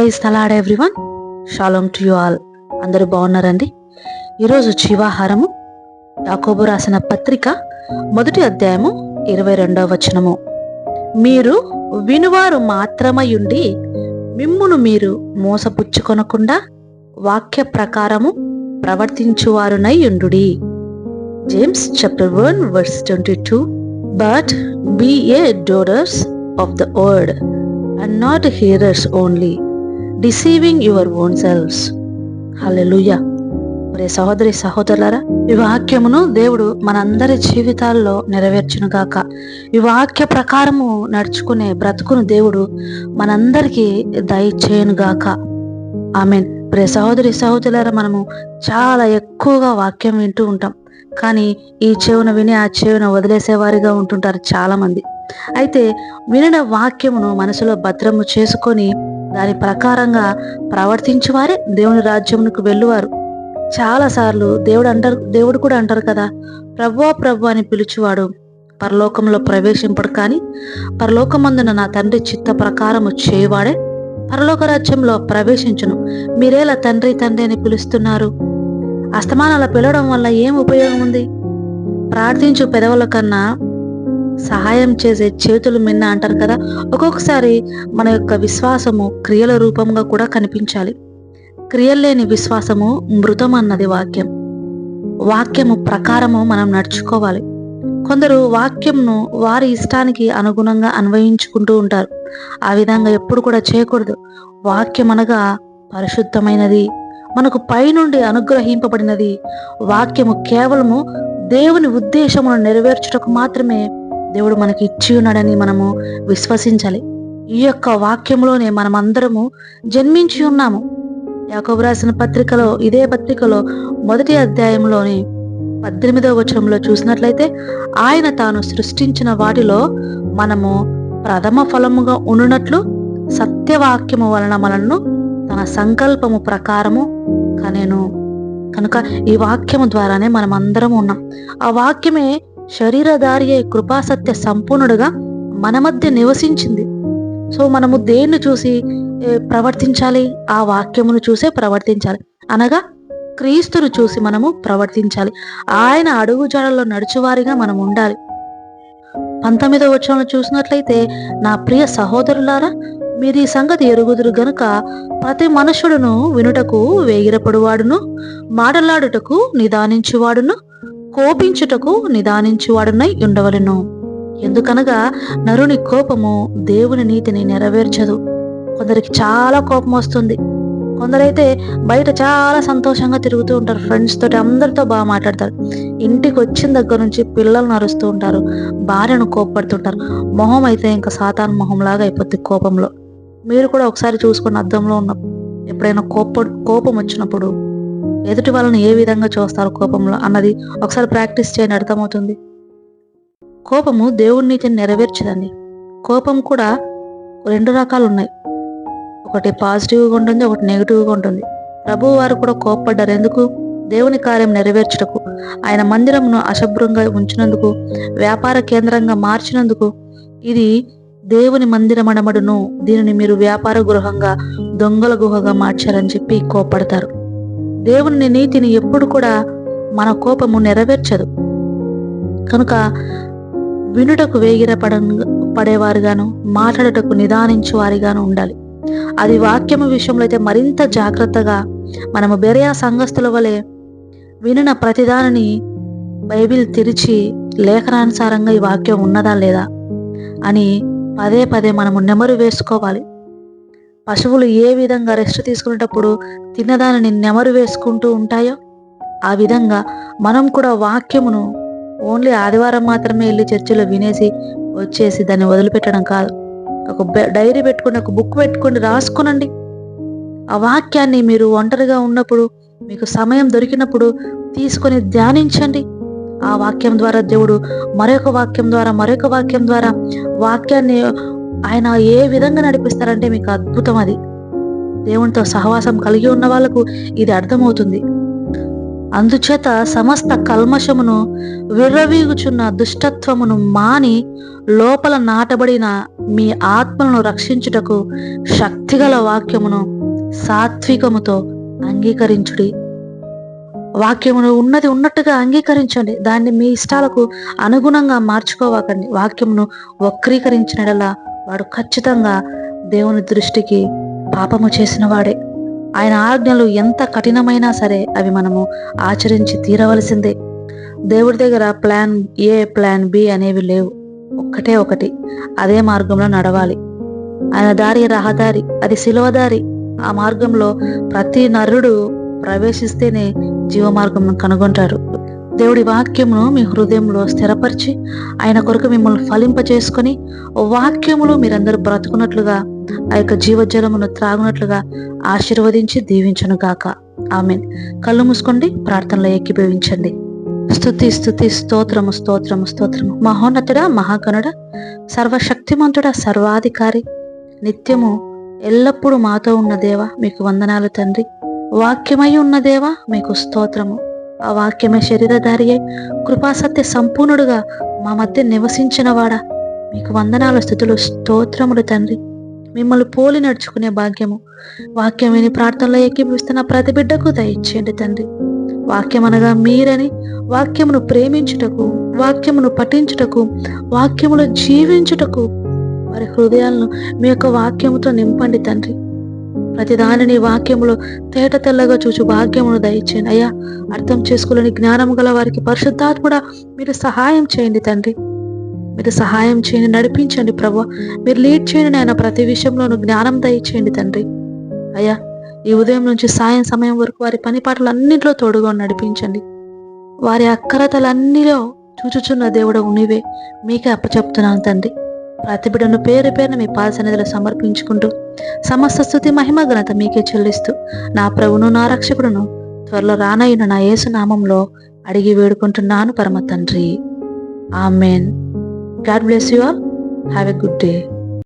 Praise the Lord everyone. Shalom to you all. అందరూ బాగున్నారండి? ఈరోజు జీవాహారము యాకోబు రాసిన పత్రిక మొదటి అధ్యాయము ఇరవై రెండవ వచనము. మీరు వినువారు మాత్రమయుండి మిమ్మును మీరు మోసపుచ్చుకొనకుండా వాక్య ప్రకారము ప్రవర్తించువారునై ఉండుడి. James chapter one verse twenty two but be a doers of the word and not hearers only. Deceiving your own selves hallelujah pray సహోదరి సహోదరులారా ఈ వాక్యమును దేవుడు మనందరి జీవితాల్లో నెరవేర్చును గాక. ఈ వాక్య ప్రకారము నడుచుకునే బ్రతుకును దేవుడు మనందరికీ దయచేయను గాక. ఆమెన్. ప్రే సహోదరి సహోదరులారా మనము చాలా ఎక్కువగా వాక్యం వింటూ ఉంటాం. కానీ ఈ చెవున విని ఆ చెవున వదిలేసేవారిగా ఉంటుంటారు చాలామంది. అయితే వినిన వాక్యమును మనసులో భద్రము చేసుకొని దాని ప్రకారంగా ప్రవర్తించు వారే దేవుని రాజ్యమునకు వెళ్ళువారు. చాలాసార్లు దేవుడు అంటారు దేవుడు కూడా అంటారు కదా ప్రభువా ప్రభు అని పిలుచువాడు పరలోకంలో ప్రవేశింపడు కానీ పరలోకమందున నా తండ్రి చిత్త ప్రకారము చేయవాడే పరలోక రాజ్యంలో ప్రవేశించును. మీరేలా తండ్రి తండ్రి అని పిలుస్తున్నారు? అస్తమానాల పిలవడం వల్ల ఏం ఉపయోగం ఉంది ప్రార్థించు పెదవుల కన్నా సహాయం చేసే చేతులు మిన్న అంటారు కదా ఒక్కొక్కసారి మన యొక్క విశ్వాసము క్రియల రూపంగా కూడా కనిపించాలి. క్రియల్లేని విశ్వాసము మృతం అన్నది వాక్యం. వాక్యము ప్రకారము మనం నడుచుకోవాలి. కొందరు వాక్యంను వారి ఇష్టానికి అనుగుణంగా అన్వయించుకుంటూ ఉంటారు. ఆ విధంగా ఎప్పుడు కూడా చేయకూడదు. వాక్యం అనగా పరిశుద్ధమైనది మనకు పైనుండి అనుగ్రహింపబడినది. వాక్యము కేవలము దేవుని ఉద్దేశమును నెరవేర్చుటకు మాత్రమే దేవుడు మనకి ఇచ్చి ఉన్నాడని మనము విశ్వసించాలి. ఈ యొక్క వాక్యంలోనే మనమందరము జన్మించి ఉన్నాము. యాకోబు రాసిన పత్రికలో ఇదే పత్రికలో మొదటి అధ్యాయంలోని పద్దెనిమిదవ వచనంలో చూసినట్లయితే ఆయన తాను సృష్టించిన వాటిలో మనము ప్రథమ ఫలముగా ఉండునట్లు సత్యవాక్యము వలన మనను తన సంకల్పము ప్రకారము కనెను. కనుక ఈ వాక్యము ద్వారానే మనం అందరం ఉన్నాం. ఆ వాక్యమే శరీరధారి అయి కృపాసత్య సంపూర్ణుడుగా మన మధ్య నివసించింది. సో మనము దేన్ని చూసి ప్రవర్తించాలి? ఆ వాక్యమును చూసే ప్రవర్తించాలి. అనగా క్రీస్తును చూసి మనము ప్రవర్తించాలి. ఆయన అడుగు జాడల్లో నడుచువారిగా మనం ఉండాలి. పంతొమ్మిదవ వచ్చంలో చూసినట్లయితే నా ప్రియ సహోదరులారా మీరు ఈ సంగతి ఎరుగుదురు గనుక ప్రతి మనుషుడును వినుటకు వేగిరపడువాడును మాటలాడుటకు నిదానించువాడును కోపించుటకు నిదానించువాడునై ఉండవలెను. ఎందుకనగా నరుని కోపము దేవుని నీతిని నెరవేర్చదు. కొందరికి చాలా కోపం వస్తుంది. కొందరైతే బయట చాలా సంతోషంగా తిరుగుతూ ఉంటారు. ఫ్రెండ్స్ తోటి అందరితో బాగా మాట్లాడతారు. ఇంటికి వచ్చిన దగ్గర నుంచి పిల్లలు నరుస్తూ ఉంటారు. భార్యను కోపడుతుంటారు మొహం అయితే ఇంకా సాతాన్ మొహం లాగా అయిపోద్ది కోపంలో. మీరు కూడా ఒకసారి చూసుకుని అద్దంలో ఉన్న ఎప్పుడైనా కోప కోపం వచ్చినప్పుడు ఎదుటి వాళ్ళని ఏ విధంగా చూస్తారు కోపంలో అన్నది ఒకసారి ప్రాక్టీస్ చేయని అర్థమవుతుంది. కోపము దేవుడి నీతిని నెరవేర్చదండి. కోపం కూడా రెండు రకాలు ఉన్నాయి. ఒకటి పాజిటివ్గా ఉంటుంది ఒకటి నెగిటివ్గా ఉంటుంది. ప్రభు వారు కూడా కోప్పడ్డారు. ఎందుకు? దేవుని కార్యం నెరవేర్చుటకు ఆయన మందిరమును అశుభ్రంగా ఉంచినందుకు వ్యాపార కేంద్రంగా మార్చినందుకు ఇది దేవుని మందిరమడమడును దీనిని మీరు వ్యాపార గృహంగా దొంగల గుహగా మార్చారని చెప్పి కోప్పడతారు. దేవుని నీతిని ఎప్పుడు కూడా మన కోపము నెరవేర్చదు. కనుక వినుటకు వేగిర పడ పడేవారుగాను మాట్లాడుటకు నిదానించు వారిగాను ఉండాలి. అది వాక్యము విషయంలో అయితే మరింత జాగ్రత్తగా మనము బెరయా సంఘస్థుల వలె వినిన ప్రతిదానిని బైబిల్ తెరిచి లేఖనానుసారంగా ఈ వాక్యం ఉన్నదా లేదా అని పదే పదే మనము నెమరు వేసుకోవాలి. పశువులు ఏ విధంగా రెస్ట్ తీసుకునేటప్పుడు తిన్నదానిని నెమరు వేసుకుంటూ ఉంటాయో ఆ విధంగా మనం కూడా వాక్యమును ఓన్లీ ఆదివారం మాత్రమే వెళ్ళి చర్చిలో వినేసి వచ్చేసి దాన్ని వదిలిపెట్టడం కాదు. ఒక డైరీ పెట్టుకుని ఒక బుక్ పెట్టుకొని రాసుకునండి. ఆ వాక్యాన్ని మీరు ఒంటరిగా ఉన్నప్పుడు మీకు సమయం దొరికినప్పుడు తీసుకొని ధ్యానించండి. ఆ వాక్యం ద్వారా దేవుడు మరొక వాక్యం ద్వారా మరొక వాక్యం ద్వారా వాక్యాన్ని ఆయన ఏ విధంగా నడిపిస్తారంటే మీకు అద్భుతం అది. దేవునితో సహవాసం కలిగి ఉన్న వాళ్ళకు ఇది అర్థమవుతుంది. అందుచేత సమస్త కల్మషమును విర్రవీగుచున్న దుష్టత్వమును మాని లోపల నాటబడిన మీ ఆత్మలను రక్షించుటకు శక్తిగల వాక్యమును సాత్వికముతో అంగీకరించుడి. వాక్యమును ఉన్నది ఉన్నట్టుగా అంగీకరించండి. దాన్ని మీ ఇష్టాలకు అనుగుణంగా మార్చుకోవాకండి. వాక్యమును వక్రీకరించినలా వాడు ఖచ్చితంగా దేవుని దృష్టికి పాపము చేసిన వాడే ఆయన ఆజ్ఞలు ఎంత కఠినమైనా సరే అవి మనము ఆచరించి తీరవలసిందే. దేవుడి దగ్గర ప్లాన్ ఏ ప్లాన్ బి అనేవి లేవు. ఒక్కటే ఒకటి అదే మార్గంలో నడవాలి. ఆయన దారి రహదారి అది సిలువదారి ఆ మార్గంలో ప్రతి నరుడు ప్రవేశిస్తేనే జీవమార్గం కనుగొంటారు. దేవుడి వాక్యమును మీ హృదయంలో స్థిరపరిచి ఆయన కొరకు మిమ్మల్ని ఫలింప చేసుకొని వాక్యములు మీరందరూ బ్రతుకున్నట్లుగా ఆ యొక్క జీవజలమును త్రాగునట్లుగా ఆశీర్వదించి దీవించను గాక. ఆమెన్. కళ్ళు మూసుకోండి ప్రార్థనలో ఏకీభవించండి. స్థుతి స్థుతి స్తోత్రము స్తోత్రము స్తోత్రము. మహోన్నతుడా మహాగణుడ సర్వశక్తిమంతుడ సర్వాధికారి నిత్యము ఎల్లప్పుడూ మాతో ఉన్న దేవ మీకు వందనాలు తండ్రి. వాక్యమై ఉన్న దేవ మీకు స్తోత్రము. ఆ వాక్యమే శరీరధారి అయి కృపాసత్య సంపూర్ణుడుగా మా మధ్య నివసించినవాడా. మీకు వందనాల స్థుతులు స్తోత్రములు తండ్రి. మిమ్మల్ని పోలి నడుచుకునే భాగ్యము. వాక్యం విని ప్రార్థనలో ఏకీభవిస్తున్న ప్రతి బిడ్డకు దయచేయండి తండ్రి. వాక్యం అనగా మీరని వాక్యమును ప్రేమించుటకు వాక్యమును పఠించుటకు వాక్యములో జీవించుటకు వారి హృదయాలను మీ యొక్క వాక్యముతో నింపండి తండ్రి. ప్రతి దానిని వాక్యములో తేట తెల్లగా చూచు భాగ్యమును దయచేయండి. అయ్యా అర్థం చేసుకోలేని జ్ఞానం గల వారికి పరిశుద్ధాత్ముడా మీరు సహాయం చేయండి తండ్రి. మీరు సహాయం చేయండి నడిపించండి ప్రభు మీరు లీడ్ చేయండి నాయన ప్రతి విషయంలోనూ జ్ఞానం దయచేయండి తండ్రి. అయ్యా ఈ ఉదయం నుంచి సాయం సమయం వరకు వారి పని పాటలన్నింటిలో తోడుగా నడిపించండి. వారి అక్కరతలన్నీలో చూచుచున్న దేవుడు నీవే. మీకే అప్పచెప్తున్నాను తండ్రి. ప్రతిభను పేరు పేరున మీ పాదసన్నిధిలో సమర్పించుకుంటూ సమస్త స్థుతి మహిమ ఘనత మీకే చెల్లిస్తూ నా ప్రభును నా రక్షకుడును త్వరలో రానయ్యున నా యేసు నామంలో అడిగి వేడుకుంటున్నాను పరమ తండ్రి. Amen. God bless you all. Have a good day.